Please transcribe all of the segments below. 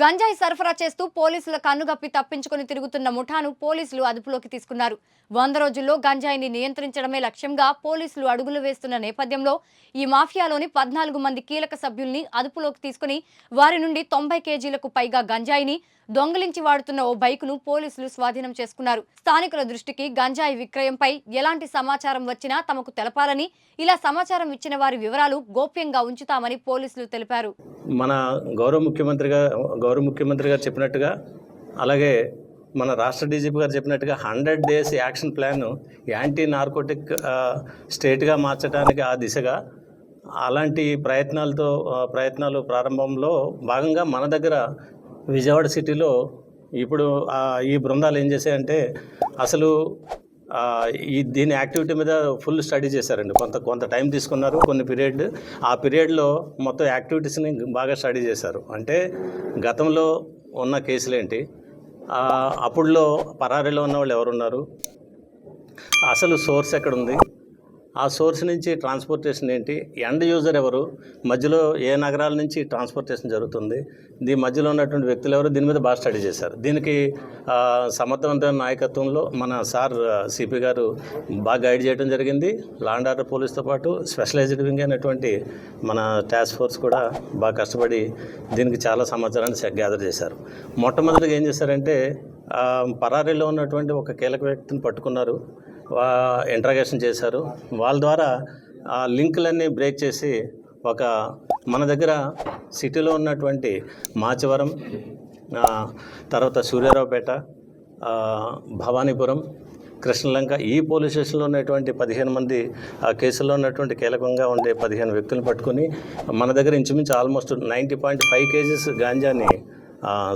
గంజాయి సరఫరా చేస్తూ పోలీసుల కన్నుగప్పి తప్పించుకొని తిరుగుతున్న ముఠాను పోలీసులు అదుపులోకి తీసుకున్నారు. వంద రోజుల్లో గంజాయిని నియంత్రించడమే లక్ష్యంగా పోలీసులు అడుగులు వేస్తున్న నేపథ్యంలో ఈ మాఫియాలోని పద్నాలుగు మంది కీలక సభ్యుల్ని అదుపులోకి తీసుకుని వారి నుండి తొంభై కేజీలకు పైగా గంజాయిని దొంగిలించి వాడుతున్న ఓ బైకును పోలీసులు స్వాధీనం చేసుకున్నారు. స్థానికుల దృష్టికి గంజాయి విక్రయంపై ఎలాంటి సమాచారం వచ్చినా తమకు తెలపాలని ఇలా సమాచారం ఇచ్చిన వారి వివరాలు గోప్యంగా ఉంచుతామని పోలీసులు తెలిపారు. మన గౌరవ ముఖ్యమంత్రిగా గౌరవ ముఖ్యమంత్రి గారు చెప్పినట్టుగా అలాగే మన రాష్ట్ర డీజీపీ గారు చెప్పినట్టుగా hundred days action plan anti narcotic స్టేట్గా మార్చడానికి ఆ దిశగా అలాంటి ప్రయత్నాలతో ప్రయత్నాలు ప్రారంభంలో భాగంగా మన దగ్గర విజయవాడ సిటీలో ఇప్పుడు ఈ బృందాలు ఏం చేశాయంటే అసలు ఈ దీని యాక్టివిటీ మీద ఫుల్ స్టడీ చేశారండి. కొంత కొంత టైం తీసుకున్నారు కొన్ని పీరియడ్. ఆ పీరియడ్లో మొత్తం యాక్టివిటీస్ని బాగా స్టడీ చేశారు. అంటే గతంలో ఉన్న కేసులు ఏంటి? అప్పుడులో పరారీలో ఉన్న వాళ్ళు ఎవరున్నారు? అసలు సోర్స్ ఎక్కడ ఉంది ఆ సోర్స్ నుంచి ట్రాన్స్పోర్టేషన్ ఏంటి? ఎండ్ యూజర్ ఎవరు? మధ్యలో ఏ నగరాల నుంచి ట్రాన్స్పోర్టేషన్ జరుగుతుంది? దీని మధ్యలో ఉన్నటువంటి వ్యక్తులు ఎవరు? దీని మీద బాగా స్టడీ చేశారు. దీనికి సమర్థవంతమైన నాయకత్వంలో మన సార్ సిపి గారు బాగా గైడ్ చేయడం జరిగింది. లాండ్ ఆర్డర్ పోలీస్తో పాటు స్పెషలైజ్డ్ వింగ్ అనేటువంటి మన టాస్క్ ఫోర్స్ కూడా బాగా కష్టపడి దీనికి చాలా సమాచారాన్ని గ్యాదర్ చేశారు. మొట్టమొదటిగా ఏం చేశారంటే పరారీలో ఉన్నటువంటి ఒక కీలక వ్యక్తిని పట్టుకున్నారు. ఇంట్రాగేషన్ చేశారు. వాళ్ళ ద్వారా ఆ లింకులన్నీ బ్రేక్ చేసి ఒక మన దగ్గర సిటీలో ఉన్నటువంటి మాచవరం తర్వాత సూర్యారావుపేట భవానీపురం కృష్ణలంక ఈ పోలీస్ స్టేషన్లో ఉన్నటువంటి పదిహేను మంది ఆ కేసులో ఉన్నటువంటి కీలకంగా ఉండే పదిహేను వ్యక్తులను పట్టుకుని మన దగ్గర ఇంచుమించు almost ninety point five kgs గాంజాని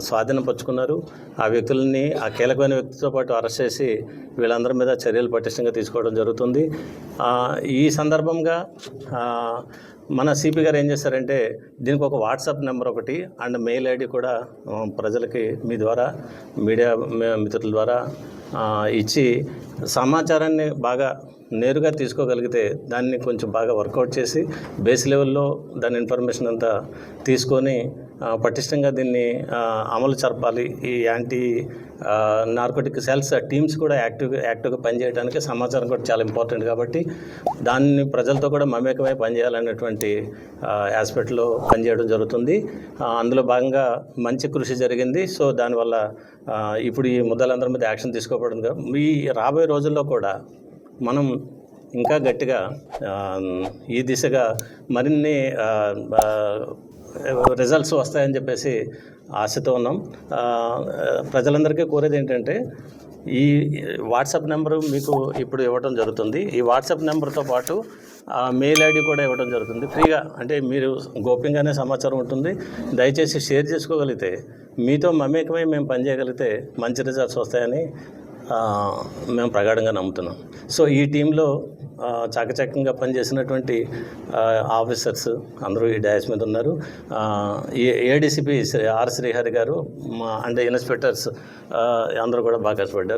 స్వాధీనపరుచుకున్నారు ఆ వ్యక్తులని ఆ కీలకమైన వ్యక్తితో పాటు అరెస్ట్ చేసి వీళ్ళందరి మీద చర్యలు పటిష్టంగా తీసుకోవడం జరుగుతుంది. ఈ సందర్భంగా మన సిపి గారు ఏం చేశారంటే దీనికి ఒక వాట్సాప్ నెంబర్ ఒకటి అండ్ మెయిల్ ఐడి కూడా ప్రజలకి మీ ద్వారా మీడియా మిత్రుల ద్వారా ఇచ్చి సమాచారాన్ని బాగా నేరుగా తీసుకోగలిగితే దాన్ని కొంచెం బాగా వర్కౌట్ చేసి బేస్ లెవెల్లో దాని ఇన్ఫర్మేషన్ అంతా తీసుకొని పటిష్టంగా దీన్ని అమలు జరపాలి. ఈ యాంటీ నార్కోటిక్ సెల్స్ టీమ్స్ కూడా యాక్టివ్గా యాక్టివ్గా పనిచేయడానికి సమాచారం కూడా చాలా ఇంపార్టెంట్ కాబట్టి దాన్ని ప్రజలతో కూడా మమేకమై పనిచేయాలనేటువంటి ఆస్పెక్ట్లో పనిచేయడం జరుగుతుంది. అందులో భాగంగా మంచి కృషి జరిగింది. సో దానివల్ల ఇప్పుడు ఈ ముద్దలందరి మీద యాక్షన్ తీసుకోబడింది ఈ రాబోయే రోజుల్లో కూడా మనం ఇంకా గట్టిగా ఈ దిశగా మరిన్ని రిజల్ట్స్ వస్తాయని చెప్పేసి ఆశతో ఉన్నాం. ప్రజలందరికీ కోరేది ఏంటంటే ఈ వాట్సాప్ నెంబరు మీకు ఇప్పుడు ఇవ్వడం జరుగుతుంది. ఈ వాట్సాప్ నెంబర్తో పాటు ఆ మెయిల్ ఐడి కూడా ఇవ్వడం జరుగుతుంది. ఫ్రీగా అంటే మీరు గోప్యంగానే సమాచారం ఉంటుంది. దయచేసి షేర్ చేసుకోగలిగితే మీతో మమేకమై మేము పనిచేయగలిగితే మంచి రిజల్ట్స్ వస్తాయని మేము ప్రగాఢంగా నమ్ముతున్నాం. సో ఈ టీంలో చాకచక్యంగా పనిచేసినటువంటి ఆఫీసర్స్ అందరూ ఈ డ్యాష్ మీద ఉన్నారు. ఈ ఏడీసీపీ ఆర్ శ్రీహరి గారు మా అంటే ఇన్స్పెక్టర్స్ అందరూ కూడా బాగా కష్టపడ్డారు.